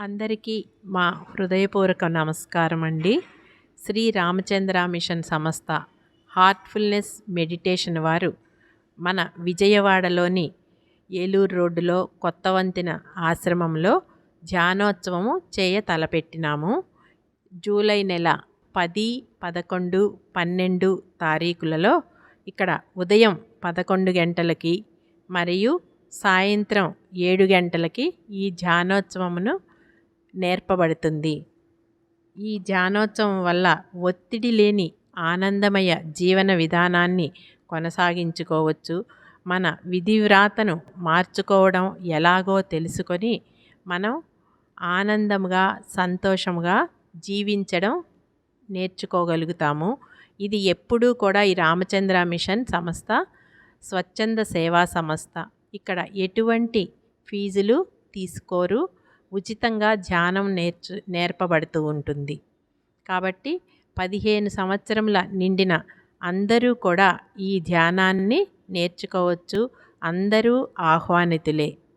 అందరికీ మా హృదయపూర్వక నమస్కారం అండి. శ్రీ రామచంద్ర మిషన్ సంస్థ హార్ట్ఫుల్నెస్ మెడిటేషన్ వారు మన విజయవాడలోని ఏలూరు రోడ్డులో కొత్త వంతిన ఆశ్రమంలో ధ్యానోత్సవము చేయ తలపెట్టినాము. జూలై నెల పది పదకొండు పన్నెండు తారీఖులలో ఇక్కడ ఉదయం పదకొండు గంటలకి మరియు సాయంత్రం ఏడు గంటలకి ఈ ధ్యానోత్సవమును నేర్పబడుతుంది. ఈ ధ్యానోత్సవం వల్ల ఒత్తిడి లేని ఆనందమయ జీవన విధానాన్ని కొనసాగించుకోవచ్చు. మన విధివ్రాతను మార్చుకోవడం ఎలాగో తెలుసుకొని మనం ఆనందంగా సంతోషముగా జీవించడం నేర్చుకోగలుగుతాము. ఇది ఎప్పుడూ కూడా ఈ రామచంద్ర మిషన్ సంస్థ స్వచ్ఛంద సేవా సంస్థ. ఇక్కడ ఎటువంటి ఫీజులు తీసుకోరు. ఉచితంగా ధ్యానం నేర్చు నేర్పబడుతూ ఉంటుంది. కాబట్టి పదిహేను సంవత్సరముల నిండిన అందరూ కూడా ఈ ధ్యానాన్ని నేర్చుకోవచ్చు. అందరూ ఆహ్వానితులే.